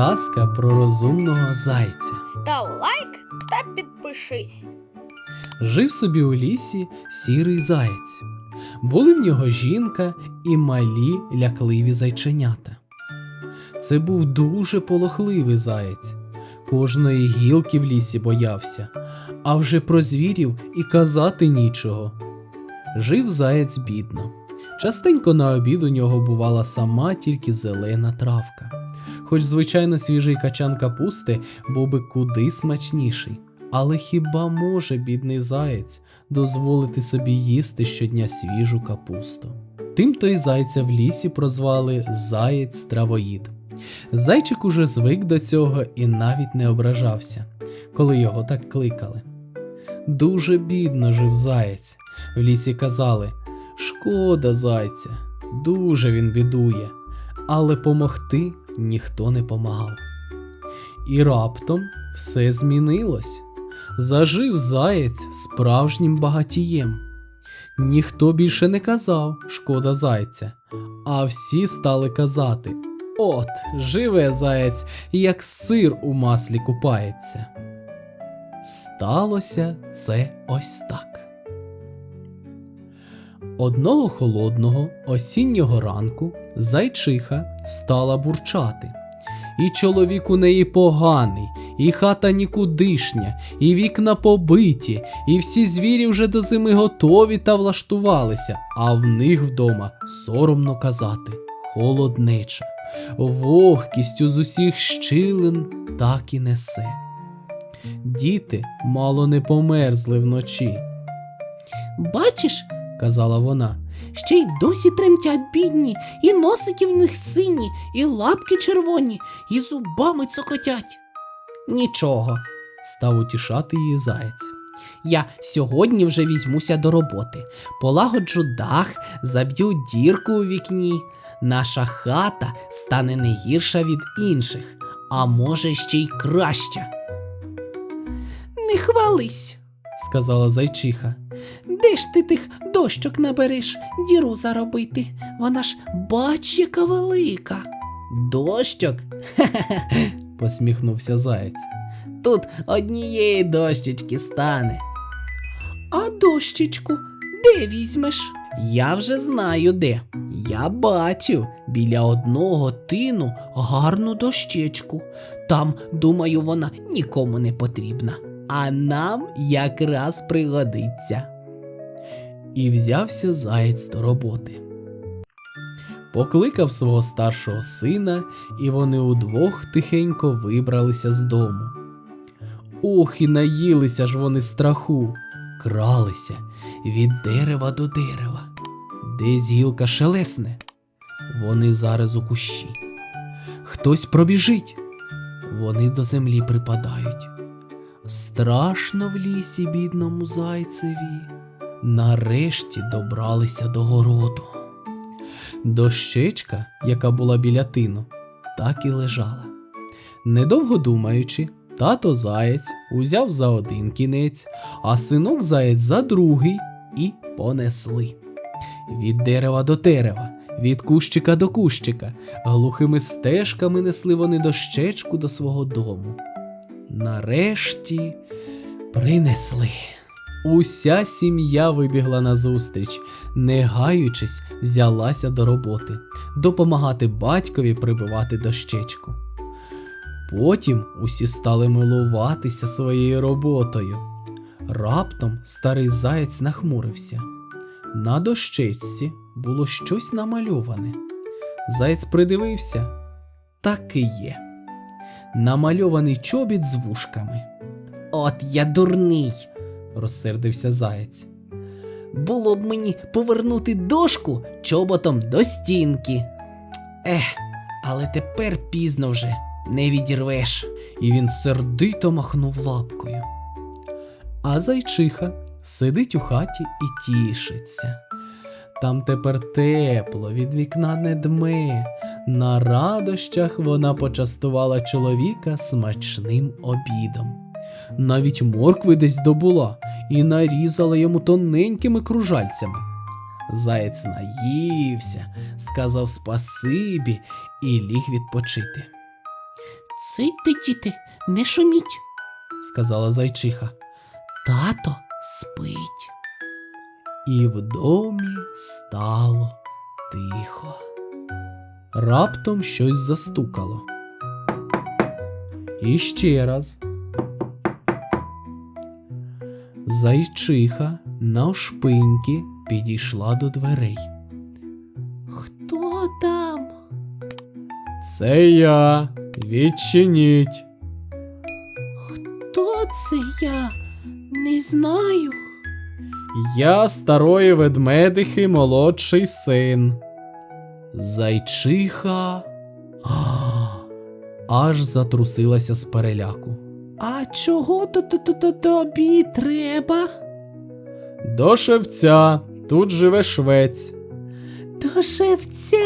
Казка про розумного зайця. Став лайк та підпишись. Жив собі у лісі сірий заєць. Були в нього жінка і малі лякливі зайченята. Це був дуже полохливий заєць. Кожної гілки в лісі боявся, а вже про звірів і казати нічого. Жив заєць бідно. Частенько на обід у нього бувала сама тільки зелена травка. Хоч, звичайно, свіжий качан капусти був би куди смачніший. Але хіба може бідний заєць дозволити собі їсти щодня свіжу капусту? Тим то зайця в лісі прозвали Заєць травоїд. Зайчик уже звик до цього і навіть не ображався, коли його так кликали. Дуже бідно жив заєць. В лісі казали Шкода зайця, дуже він бідує, але помогти ніхто не помагав. І раптом все змінилось. Зажив заєць справжнім багатієм. Ніхто більше не казав шкода зайця, а всі стали казати: От, живе заєць, як сир у маслі купається. Сталося це ось так. Одного холодного осіннього ранку зайчиха стала бурчати. І чоловік у неї поганий, і хата нікудишня, і вікна побиті, і всі звірі вже до зими готові та влаштувалися, а в них вдома соромно казати холоднеча, вогкістю з усіх щілин так і несе. Діти мало не померзли вночі. Бачиш, казала вона. ще й досі тремтять бідні, і носики в них сині, і лапки червоні, і зубами цокотять. Нічого, Став утішати її заєць. я сьогодні вже візьмуся до роботи. Полагоджу дах, заб'ю дірку у вікні. Наша хата стане не гірша від інших, а може ще й краща. Не хвались, сказала зайчиха. де ж ти тих дощок набереш, діру заробити? Вона ж бач, яка велика. Дощок? Хе, посміхнувся заєць. Тут однієї дощечки стане. А дощечку де візьмеш? Я вже знаю де. Я бачив біля одного тину гарну дощечку. Там, думаю, вона нікому не потрібна. А нам якраз пригодиться. І взявся заєць до роботи. Покликав свого старшого сина, і вони удвох тихенько вибралися з дому. Ох, і наїлися ж вони страху, кралися від дерева до дерева. Десь гілка шелесне. Вони зараз у кущі. Хтось пробіжить. Вони до землі припадають. Страшно в лісі бідному зайцеві. Нарешті добралися до городу. Дощечка, яка була біля тину, так і лежала. Недовго думаючи, тато заєць узяв за один кінець, а синок заєць за другий і понесли. Від дерева до дерева, від кущика до кущика, глухими стежками несли вони дощечку до свого дому. Нарешті принесли. Уся сім'я вибігла назустріч, не гаючись, взялася до роботи, допомагати батькові прибивати дощечку. Потім усі стали милуватися своєю роботою. Раптом старий заєць нахмурився. На дощечці було щось намальоване. Заєць придивився. Так і є. Намальований чобіт з вушками. От я дурний. розсердився заєць. Було б мені повернути дошку чоботом до стінки. Ех, але тепер пізно вже не відірвеш. і він сердито махнув лапкою. А зайчиха сидить у хаті і тішиться. Там тепер тепло, від вікна не дме. На радощах вона почастувала чоловіка смачним обідом. Навіть моркви десь добула і нарізала йому тоненькими кружальцями. Заєць наївся, сказав спасибі і ліг відпочити. Сидьте, діти, не шуміть, сказала зайчиха. Тато спить. І в домі стало тихо. Раптом щось застукало. І ще раз. Зайчиха навшпиньки підійшла до дверей. Хто там? Це я. Відчиніть. Хто це я? Не знаю. Я старої ведмедихи молодший син. Зайчиха аж затрусилася з переляку. А чого то то то то тобі треба? До шевця, тут живе швець. До шевця.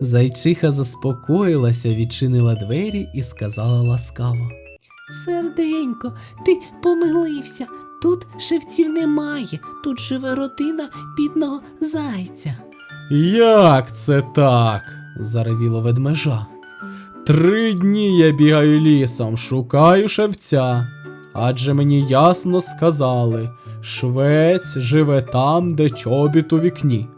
Зайчиха заспокоїлася, відчинила двері і сказала ласкаво. Серденько, ти помилився. Тут шевців немає, тут живе родина бідного зайця. Як це так? заревіло ведмежа. Три дні я бігаю лісом, шукаю шевця. Адже мені ясно сказали, швець живе там, де чобіт у вікні.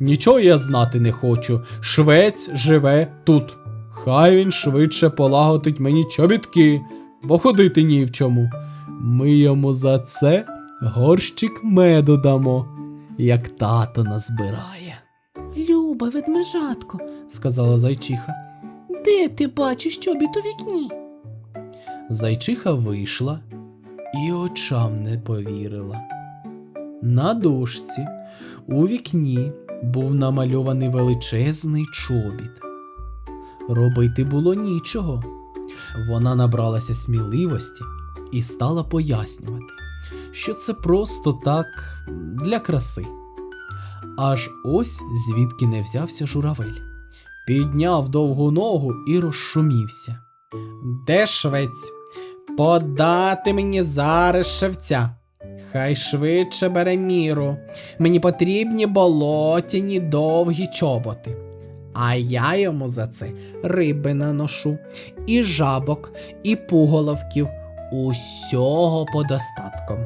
Нічого я знати не хочу, швець живе тут. Хай він швидше полагодить мені чобітки, бо ходити ні в чому. Ми йому за це горщик меду дамо, як тато назбирає. Люба, ведмежатко, сказала зайчиха. де ти бачиш чобіт у вікні? Зайчиха вийшла і очам не повірила. На дошці у вікні був намальований величезний чобіт. Робити було нічого. Вона набралася сміливості і стала пояснювати, що це просто так для краси. Аж ось звідки не взявся журавель. Підняв довгу ногу і розшумівся. Де швець? Подати мені зараз шевця. Хай швидше бере міру. Мені потрібні болотяні довгі чоботи. А я йому за це риби наношу, і жабок, і пуголовків, усього подостатком.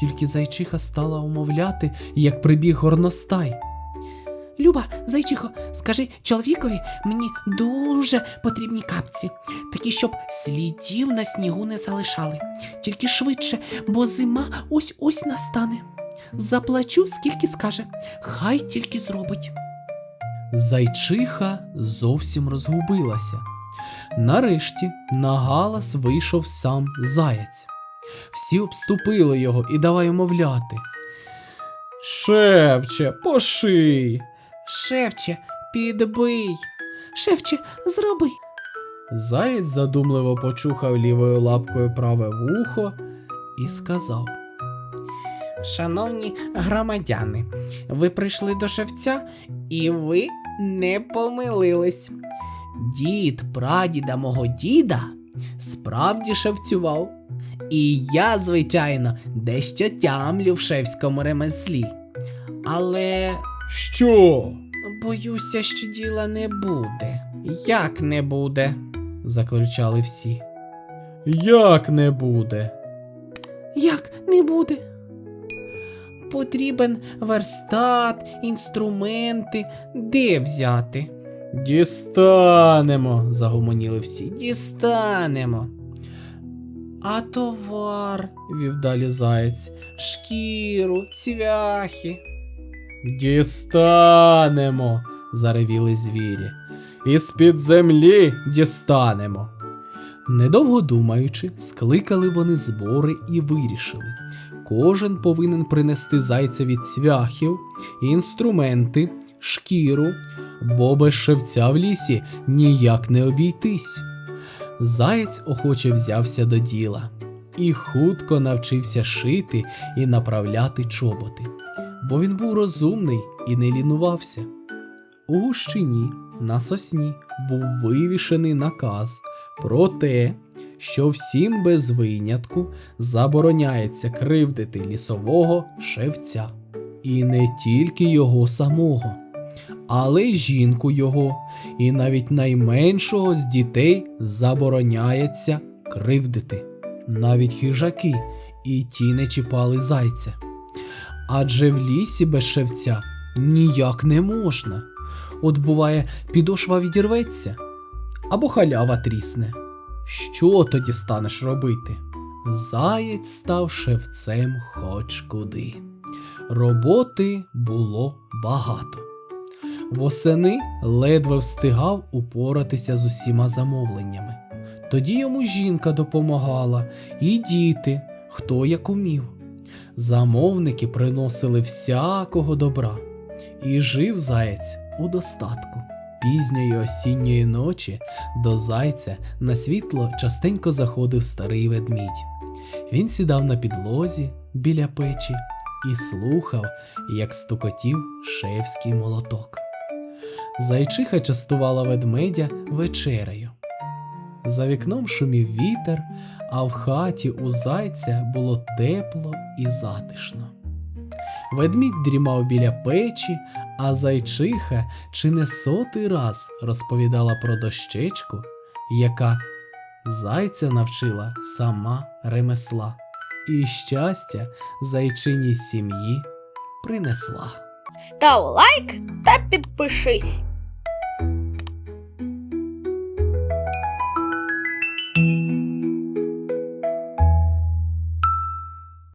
Тільки зайчиха стала умовляти, як прибіг горностай. Люба, зайчихо, скажи чоловікові, мені дуже потрібні капці, такі, щоб слідів на снігу не залишали. Тільки швидше, бо зима ось ось настане. Заплачу, скільки скаже, хай тільки зробить. Зайчиха зовсім розгубилася. Нарешті на галас вийшов сам заяць. Всі обступили його і давай умовляти. Шевче, поший. Шевче, підбий. Шевче, зроби. Заєць задумливо почухав лівою лапкою праве вухо і сказав: Шановні громадяни, ви прийшли до шевця і ви не помилились. Дід прадіда мого діда справді шевцював. І я, звичайно, дещо тямлю в шевському ремеслі. Але Що? боюся, що діла не буде. Як не буде? закричали всі. Як не буде? Як не буде? Потрібен верстат, інструменти, де взяти? Дістанемо, загомоніли всі. Дістанемо. А товар, вів далі заєць, шкіру, цвяхи. Дістанемо, заревіли звірі. Із-під землі дістанемо. Недовго думаючи, скликали вони збори і вирішили. Кожен повинен принести зайцеві цвяхів, інструменти, шкіру, бо без шевця в лісі ніяк не обійтись. Заєць охоче взявся до діла і хутко навчився шити і направляти чоботи, бо він був розумний і не лінувався. У гущині на сосні був вивішений наказ про те, що всім без винятку забороняється кривдити лісового шевця. І не тільки його самого, але й жінку його, і навіть найменшого з дітей забороняється кривдити. Навіть хижаки і ті не чіпали зайця. Адже в лісі без шевця ніяк не можна. От буває, підошва відірветься або халява трісне. Що тоді станеш робити? Заєць став шевцем хоч куди. Роботи було багато. Восени ледве встигав упоратися з усіма замовленнями. Тоді йому жінка допомагала, і діти, хто як умів. Замовники приносили всякого добра, і жив заєць у достатку. Пізньої осінньої ночі до зайця на світло частенько заходив старий ведмідь. Він сідав на підлозі біля печі і слухав, як стукотів шевський молоток. Зайчиха частувала ведмедя вечерею. За вікном шумів вітер, а в хаті у зайця було тепло і затишно. Ведмідь дрімав біля печі, а зайчиха чи не сотий раз розповідала про дощечку, яка зайця навчила сама ремесла, і щастя зайчиній сім'ї принесла. Став лайк та підпишись.